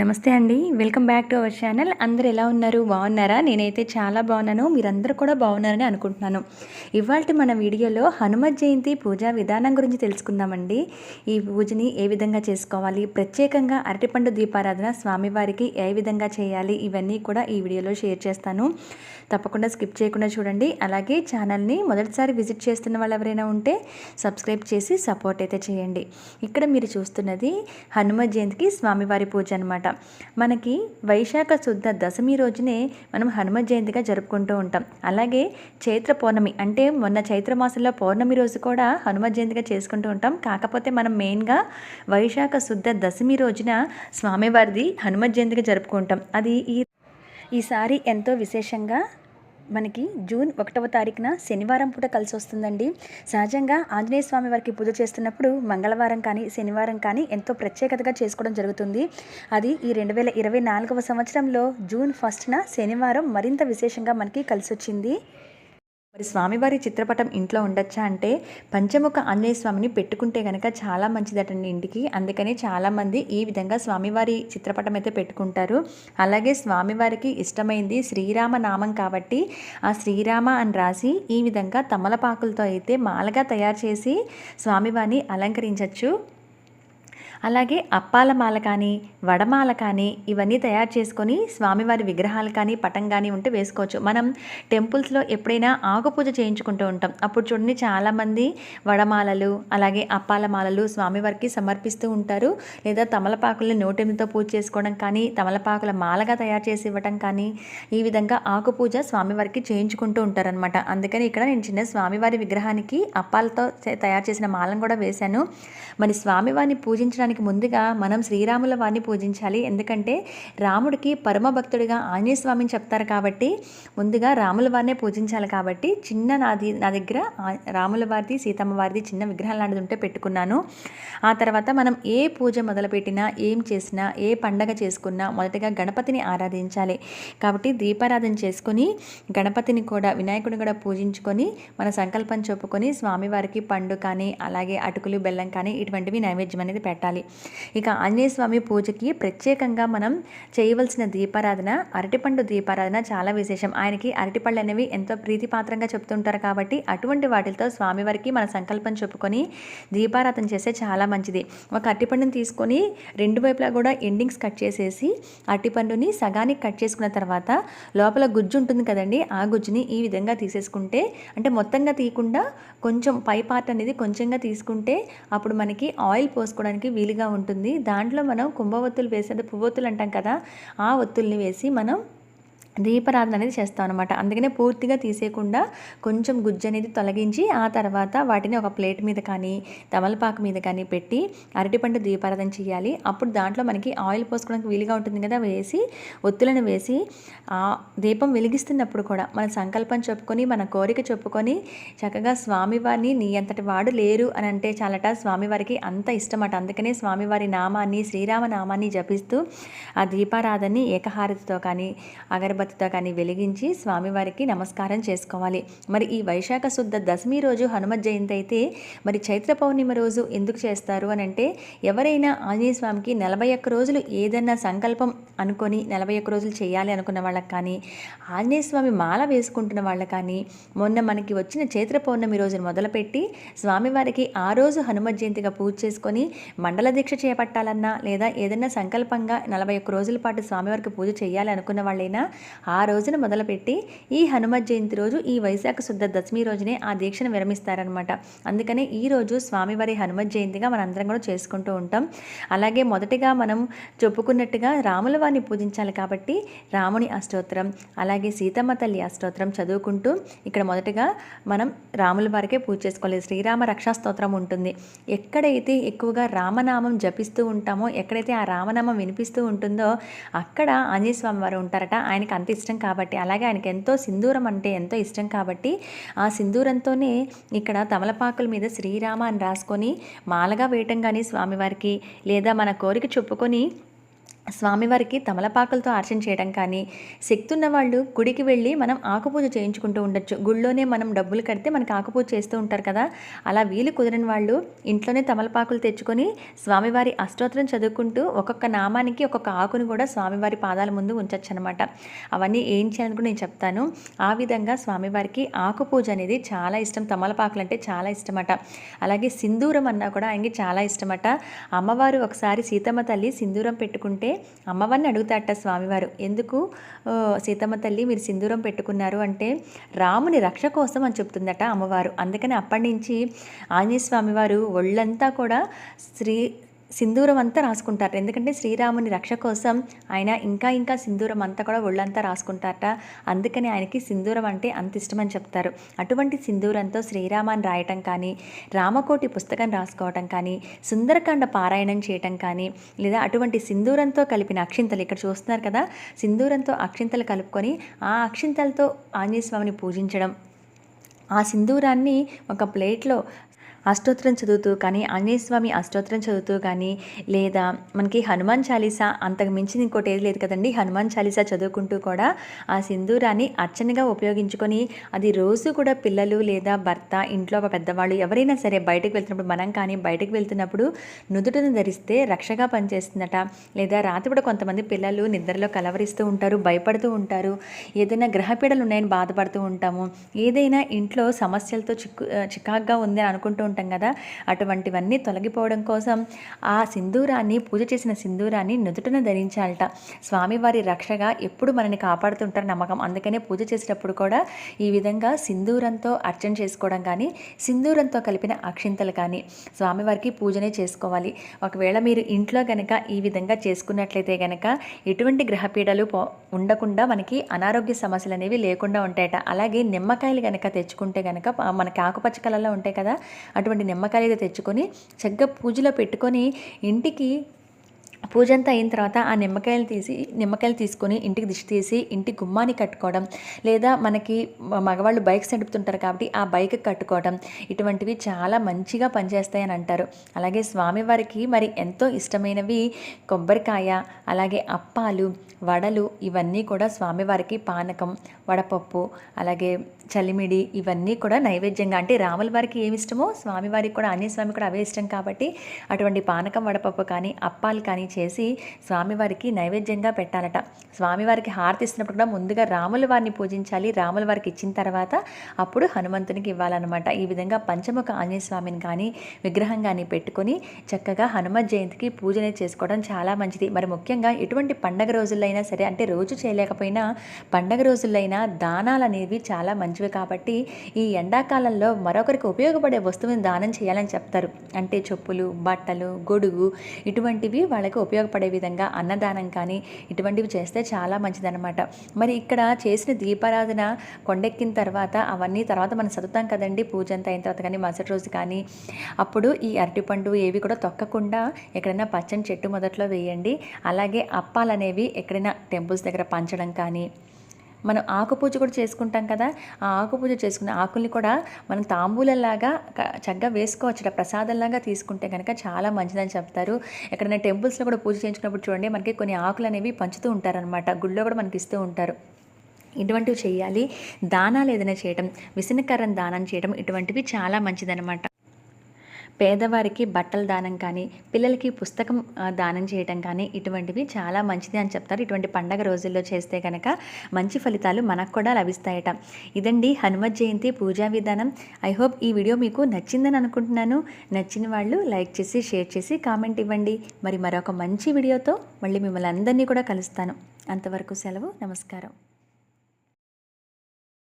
నమస్తే అండి. Welcome back to our channel. అందరు ఎలా ఉన్నారు? బాగున్నారా? నేనైతే చాలా బాగున్నాను. మీరందరూ కూడా బాగున్నారని అనుకుంటున్నాను. ఇవాళ మన వీడియోలో హనుమత్ జయంతి పూజా విధానం గురించి తెలుసుకుందామండి. ఈ పూజని ఏ విధంగా చేసుకోవాలి? ప్రత్యేకంగా అరటిపండు దీపారాధన స్వామివారికి ఏ విధంగా చేయాలి? ఇవన్నీ కూడా ఈ వీడియోలో షేర్ చేస్తాను. తప్పకుండా స్కిప్ చేయకుండా చూడండి. అలాగే ఛానల్ని మొదటిసారి విజిట్ చేస్తున్న వాళ్ళు ఎవరైనా ఉంటే సబ్స్క్రైబ్ చేసి సపోర్ట్ అయితే చేయండి. ఇక్కడ మీరు చూస్తున్నది హనుమత్ జయంతికి స్వామివారి పూజ అనమాట మనకి వైశాఖ శుద్ధ దశమి రోజునే మనం హనుమ జయంతిగా జరుపుకుంటూ ఉంటాం. అలాగే చైత్ర పౌర్ణమి అంటే మొన్న చైత్ర మాసంలో పౌర్ణమి రోజు కూడా హనుమ జయంతిగా చేసుకుంటూ ఉంటాం. కాకపోతే మనం మెయిన్గా వైశాఖ శుద్ధ దశమి రోజున స్వామివారిది హనుమ జయంతిగా జరుపుకుంటాం. అది ఈ ఈసారి ఎంతో విశేషంగా మనకి జూన్ ఒకటవ తారీఖున శనివారం పూట కలిసి వస్తుందండి. సహజంగా ఆంజనేయ స్వామి వారికి పూజ చేస్తున్నప్పుడు మంగళవారం కానీ శనివారం కానీ ఎంతో ప్రత్యేకతగా చేసుకోవడం జరుగుతుంది. అది ఈ రెండు వేల ఇరవై నాలుగవ సంవత్సరంలో జూన్ ఫస్ట్న శనివారం మరింత విశేషంగా మనకి కలిసి వచ్చింది మరి స్వామివారి చిత్రపటం ఇంట్లో ఉండొచ్చా అంటే పంచముఖ ఆంజనేయ స్వామిని పెట్టుకుంటే కనుక చాలా మంచిదటండి ఇంటికి. అందుకని చాలామంది ఈ విధంగా స్వామివారి చిత్రపటం అయితే పెట్టుకుంటారు. అలాగే స్వామివారికి ఇష్టమైంది శ్రీరామ నామం కాబట్టి ఆ శ్రీరామ అని రాసి ఈ విధంగా తమలపాకులతో అయితే మాలగా తయారు చేసి స్వామివారిని అలంకరించవచ్చు అలాగే అప్పాల మాల కానీ వడమాల కానీ ఇవన్నీ తయారు చేసుకొని స్వామివారి విగ్రహాలు కానీ పటం కానీ ఉంటే వేసుకోవచ్చు. మనం టెంపుల్స్లో ఎప్పుడైనా ఆకు పూజ చేయించుకుంటూ ఉంటాం. అప్పుడు చూడండి చాలామంది వడమాలలు అలాగే అప్పాల మాలలు స్వామివారికి సమర్పిస్తూ ఉంటారు. లేదా తమలపాకుల్ని నోటెమితో పూజ చేసుకోవడం కానీ తమలపాకుల మాలగా తయారు చేసి ఇవ్వడం కానీ ఈ విధంగా ఆకు పూజ స్వామివారికి చేయించుకుంటూ ఉంటారనమాట అందుకని ఇక్కడ నేను చిన్న స్వామివారి విగ్రహానికి అప్పాలతో తయారు చేసిన మాలను కూడా వేశాను. మరి స్వామివారిని పూజించడానికి పూజించడానికి ముందుగా మనం శ్రీరాముల వారిని పూజించాలి. ఎందుకంటే రాముడికి పరమ భక్తుడిగా ఆంజనేయ స్వామిని చెప్తారు కాబట్టి ముందుగా రాముల వారినే పూజించాలి కాబట్టి చిన్న నాది నా దగ్గర రాముల వారిది సీతమ్మ వారిది చిన్న విగ్రహం లాంటిది ఉంటే పెట్టుకున్నాను. ఆ తర్వాత మనం ఏ పూజ మొదలుపెట్టినా ఏం చేసినా ఏ పండగ చేసుకున్నా మొదటగా గణపతిని ఆరాధించాలి. కాబట్టి దీపారాధన చేసుకొని గణపతిని కూడా వినాయకుడిని కూడా పూజించుకొని మన సంకల్పం చెప్పుకొని స్వామివారికి పండు కానీ అలాగే అటుకులు బెల్లం కానీ ఇటువంటివి నైవేద్యం అనేది పెట్టాలి. ఇక ఆంజనేయ స్వామి పూజకి ప్రత్యేకంగా మనం చేయవలసిన దీపారాధన అరటిపండు దీపారాధన చాలా విశేషం. ఆయనకి అరటిపళ్ళు అనేవి ఎంతో ప్రీతిపాత్రంగా చెప్తుంటారు కాబట్టి అటువంటి వాటితో స్వామివారికి మన సంకల్పం చెప్పుకొని దీపారాధన చేస్తే చాలా మంచిది. ఒక అరటిపండుని తీసుకొని రెండు వైపులా కూడా ఎండింగ్స్ కట్ చేసేసి అరటిపండుని సగానికి కట్ చేసుకున్న తర్వాత లోపల గుజ్జు ఉంటుంది కదండి ఆ గుజ్జుని ఈ విధంగా తీసేసుకుంటే అంటే మొత్తంగా తీయకుండా కొంచెం పై పార్ట్ అనేది కొంచెంగా తీసుకుంటే అప్పుడు మనకి ఆయిల్ పోసుకోవడానికి వీలు వీలుగా ఉంటుంది. దాంట్లో మనం కుంభవత్తులు వేసేది పువ్వొత్తులు అంటాం కదా ఆ ఒత్తుల్ని వేసి మనం దీపారాధన అనేది చేస్తాం అనమాట అందుకనే పూర్తిగా తీసేయకుండా కొంచెం గుజ్జు అనేది తొలగించి ఆ తర్వాత వాటిని ఒక ప్లేట్ మీద కానీ తమలపాకు మీద కానీ పెట్టి అరటిపండు దీపారాధన చేయాలి. అప్పుడు దాంట్లో మనకి ఆయిల్ పోసుకోవడానికి వీలుగా ఉంటుంది కదా వేసి ఒత్తులను వేసి ఆ దీపం వెలిగిస్తున్నప్పుడు కూడా మన సంకల్పం చెప్పుకొని మన కోరిక చెప్పుకొని చక్కగా స్వామివారిని నీ అంతటి వాడు లేరు అని అంటే చాలట స్వామివారికి అంత ఇష్టమట. అందుకనే స్వామివారి నామాన్ని శ్రీరామ నామాన్ని జపిస్తూ ఆ దీపారాధనని ఏకహారతితో కానీ అగరబ అగరబత్తితో కానీ వెలిగించి స్వామివారికి నమస్కారం చేసుకోవాలి. మరి ఈ వైశాఖ శుద్ధ దశమి రోజు హనుమత్ జయంతి అయితే మరి చైత్ర పౌర్ణిమ రోజు ఎందుకు చేస్తారు అని అంటే ఎవరైనా ఆంజనేయ స్వామికి నలభై ఒక్క రోజులు ఏదన్నా సంకల్పం అనుకొని నలభై ఒక్క రోజులు చేయాలి అనుకున్న వాళ్ళకి కానీ ఆంజనేయ స్వామి మాల వేసుకుంటున్న వాళ్ళకి కానీ మొన్న మనకి వచ్చిన చైత్ర పౌర్ణమి రోజును మొదలుపెట్టి స్వామివారికి ఆ రోజు హనుమత్ జయంతిగా పూజ చేసుకొని మండల దీక్ష చేపట్టాలన్నా లేదా ఏదైనా సంకల్పంగా నలభై ఒక్క రోజుల పాటు స్వామివారికి పూజ చేయాలి అనుకున్న వాళ్ళైనా ఆ రోజున మొదలుపెట్టి ఈ హనుమ జయంతి రోజు ఈ వైశాఖ శుద్ధ దశమి రోజునే ఆ దీక్షను విరమిస్తారనమాట అందుకనే ఈ రోజు స్వామివారి హనుమ జయంతిగా మనందరం కూడా చేసుకుంటూ ఉంటాం. అలాగే మొదటిగా మనం చెప్పుకున్నట్టుగా రాముల వారిని పూజించాలి కాబట్టి రాముని అష్టోత్తరం అలాగే సీతమ్మ తల్లి అష్టోత్తరం చదువుకుంటూ ఇక్కడ మొదటగా మనం రాముల వారికే పూజ చేసుకోవాలి. శ్రీరామ రక్షా స్తోత్రం ఉంటుంది. ఎక్కడైతే ఎక్కువగా రామనామం జపిస్తూ ఉంటామో ఎక్కడైతే ఆ రామనామం వినిపిస్తూ ఉంటుందో అక్కడ ఆంజనేయ స్వామి వారు ఉంటారట. ఆయనకి అంత ఇష్టం కాబట్టి అలాగే ఆయనకి ఎంతో సింధూరం అంటే ఎంతో ఇష్టం కాబట్టి ఆ సింధూరంతోనే ఇక్కడ తమలపాకుల మీద శ్రీరామ అని రాసుకొని మాలగా వేయటం కానీ స్వామివారికి లేదా మన కోరిక చెప్పుకొని స్వామివారికి తమలపాకులతో అర్చన చేయడం కానీ శక్తి ఉన్న వాళ్ళు గుడికి వెళ్ళి మనం ఆకుపూజ చేయించుకుంటూ ఉండొచ్చు. గుళ్ళోనే మనం డబ్బులు కడితే మనకి ఆకుపూజ చేస్తూ ఉంటారు కదా. అలా వీలు కుదిరిన వాళ్ళు ఇంట్లోనే తమలపాకులు తెచ్చుకొని స్వామివారి అష్టోత్తరం చదువుకుంటూ ఒక్కొక్క నామానికి ఒక్కొక్క ఆకును కూడా స్వామివారి పాదాల ముందు ఉంచవచ్చు అనమాట అవన్నీ ఏం చేయాలని కూడా నేను చెప్తాను. ఆ విధంగా స్వామివారికి ఆకుపూజ అనేది చాలా ఇష్టం. తమలపాకులు అంటే చాలా ఇష్టమట. అలాగే సింధూరం అన్నా కూడా ఆయనకి చాలా ఇష్టమట. అమ్మవారు ఒకసారి సీతమ్మ తల్లి సింధూరం పెట్టుకుంటే అమ్మవారిని అడుగుతాట స్వామివారు. ఎందుకు? సీతమ్మ తల్లి మీరు సింధూరం పెట్టుకున్నారు అంటే రాముని రక్ష కోసం అని చెప్తుందట అమ్మవారు. అందుకని అప్పటి నుంచి ఆంజనేయ స్వామివారు ఒళ్ళంతా కూడా శ్రీ సింధూరం అంతా రాసుకుంటారు ఎందుకంటే శ్రీరాముని రక్ష కోసం ఆయన ఇంకా ఇంకా సింధూరం అంతా కూడా ఒళ్ళంతా రాసుకుంటారట. అందుకని ఆయనకి సింధూరం అంటే అంత ఇష్టమని చెప్తారు. అటువంటి సింధూరంతో శ్రీరామాన్ని రాయటం కానీ రామకోటి పుస్తకం రాసుకోవటం కానీ సుందరకాండ పారాయణం చేయటం కానీ లేదా అటువంటి సింధూరంతో కలిపిన అక్షింతలు ఇక్కడ చూస్తున్నారు కదా సింధూరంతో అక్షింతలు కలుపుకొని ఆ అక్షింతలతో ఆంజనేయ స్వామిని పూజించడం ఆ సింధూరాన్ని ఒక ప్లేట్లో అష్టోత్తరం చదువుతూ కానీ ఆంజనేయస్వామి అష్టోత్తరం చదువుతూ కానీ లేదా మనకి హనుమాన్ చాలీసా అంతకు మించి ఇంకోటి ఏది లేదు కదండి. హనుమాన్ చాలీసా చదువుకుంటూ కూడా ఆ సింధూరాన్ని అర్చనగా ఉపయోగించుకొని అది రోజు కూడా పిల్లలు లేదా భర్త ఇంట్లో పెద్దవాళ్ళు ఎవరైనా సరే బయటకు వెళ్తున్నప్పుడు మనం కానీ బయటకు వెళ్తున్నప్పుడు నుదుటను ధరిస్తే రక్షగా పనిచేస్తుందట. లేదా రాత్రి కూడా కొంతమంది పిల్లలు నిద్రలో కలవరిస్తూ ఉంటారు భయపడుతూ ఉంటారు. ఏదైనా గ్రహపీడలు ఉన్నాయని బాధపడుతూ ఉంటాము. ఏదైనా ఇంట్లో సమస్యలతో చిక్కు చికాగ్గా ఉంది అని అనుకుంటూ ఉంటాం కదా. అటువంటివన్నీ తొలగిపోవడం కోసం ఆ సింధూరాన్ని పూజ చేసిన సింధూరాన్ని నుదుటన ధరించాలట. స్వామివారి రక్షగా ఎప్పుడు మనని కాపాడుతుంటారు నమ్మకం. అందుకనే పూజ చేసేటప్పుడు కూడా ఈ విధంగా సింధూరంతో అర్చన చేసుకోవడం కానీ సింధూరంతో కలిపిన అక్షింతలు కానీ స్వామివారికి పూజనే చేసుకోవాలి. ఒకవేళ మీరు ఇంట్లో కనుక ఈ విధంగా చేసుకున్నట్లయితే కనుక ఎటువంటి గ్రహపీడలు ఉండకుండా మనకి అనారోగ్య సమస్యలు అనేవి లేకుండా ఉంటాయట. అలాగే నిమ్మకాయలు కనుక తెచ్చుకుంటే కనుక మనకి ఆకుపచ్చ కలర్లో ఉంటాయి కదా అటువంటి నిమ్మకాయలు అయితే తెచ్చుకొని చక్కగా పూజలో పెట్టుకొని ఇంటికి పూజ అంతా అయిన తర్వాత ఆ నిమ్మకాయలు తీసి నిమ్మకాయలు తీసుకొని ఇంటికి దిష్టి తీసి ఇంటి గుమ్మాన్ని కట్టుకోవడం లేదా మనకి మగవాళ్ళు బైక్స్ నడుపుతుంటారు కాబట్టి ఆ బైక్ కట్టుకోవడం ఇటువంటివి చాలా మంచిగా పనిచేస్తాయని అంటారు. అలాగే స్వామివారికి మరి ఎంతో ఇష్టమైనవి కొబ్బరికాయ అలాగే అప్పాలు వడలు ఇవన్నీ కూడా స్వామివారికి పానకం వడపప్పు అలాగే చలిమిడి ఇవన్నీ కూడా నైవేద్యంగా. అంటే రాముల వారికి ఏమి ఇష్టమో స్వామివారికి కూడా అన్ని స్వామి కూడా అవే ఇష్టం కాబట్టి అటువంటి పానకం వడపప్పు కానీ అప్పాలు కానీ చేసి స్వామివారికి నైవేద్యంగా పెట్టాలట. స్వామివారికి హారతి ఇస్తున్నప్పుడు కూడా ముందుగా రాముల వారిని పూజించాలి. రాముల వారికి ఇచ్చిన తర్వాత అప్పుడు హనుమంతునికి ఇవ్వాలన్నమాట. ఈ విధంగా పంచముఖ ఆంజనేయ స్వామిని కానీ విగ్రహం కానీ పెట్టుకొని చక్కగా హనుమ జయంతికి పూజనే చేసుకోవడం చాలా మంచిది. మరి ముఖ్యంగా ఎటువంటి పండగ రోజులైనా సరే అంటే రోజు చేయలేకపోయినా పండగ రోజులైనా దానాలు అనేవి చాలా మంచి మంచివి కాబట్టి ఈ ఎండాకాలంలో మరొకరికి ఉపయోగపడే వస్తువుని దానం చేయాలని చెప్తారు. అంటే చెప్పులు బట్టలు గొడుగు ఇటువంటివి వాళ్ళకి ఉపయోగపడే విధంగా అన్నదానం కానీ ఇటువంటివి చేస్తే చాలా మంచిదన్నమాట. మరి ఇక్కడ చేసిన దీపారాధన కొండెక్కిన తర్వాత అవన్నీ తర్వాత మనం చదువుతాం కదండి. పూజ అంతా అయిన తర్వాత కానీ మరుసటి రోజు కానీ. అప్పుడు ఈ అరటిపండు ఏవి కూడా తొక్కకుండా ఎక్కడైనా పచ్చని చెట్టు మొదట్లో వేయండి. అలాగే అప్పాలనేవి ఎక్కడైనా టెంపుల్స్ దగ్గర పంచడం కానీ మనం ఆకు పూజ కూడా చేసుకుంటాం కదా. ఆ ఆకు పూజ చేసుకున్న ఆకుల్ని కూడా మనం తాంబూలంలాగా చక్కగా వేసుకోవచ్చు ప్రసాదంలాగా తీసుకుంటే కనుక చాలా మంచిదని చెప్తారు. ఎక్కడైనా టెంపుల్స్లో కూడా పూజ చేయించుకున్నప్పుడు చూడండి మనకి కొన్ని ఆకులు అనేవి పంచుతూ ఉంటారనమాట గుళ్ళో కూడా మనకి ఇస్తూ ఉంటారు. ఇటువంటివి చేయాలి. దానాలు ఏదైనా చేయడం విసనకరం దానం చేయడం ఇటువంటివి చాలా మంచిదనమాట పేదవారికి బట్టలు దానం కానీ పిల్లలకి పుస్తకం దానం చేయటం కానీ ఇటువంటివి చాలా మంచిది అని చెప్తారు. ఇటువంటి పండగ రోజుల్లో చేస్తే కనుక మంచి ఫలితాలు మనకు కూడా లభిస్తాయట. ఇదండి హనుమత్ జయంతి పూజా విధానం. ఐ హోప్ ఈ వీడియో మీకు నచ్చిందని అనుకుంటున్నాను. నచ్చిన వాళ్ళు లైక్ చేసి షేర్ చేసి కామెంట్ ఇవ్వండి. మరి మరొక మంచి వీడియోతో మళ్ళీ మిమ్మల్ని అందరినీ కూడా కలుస్తాను. అంతవరకు సెలవు నమస్కారం.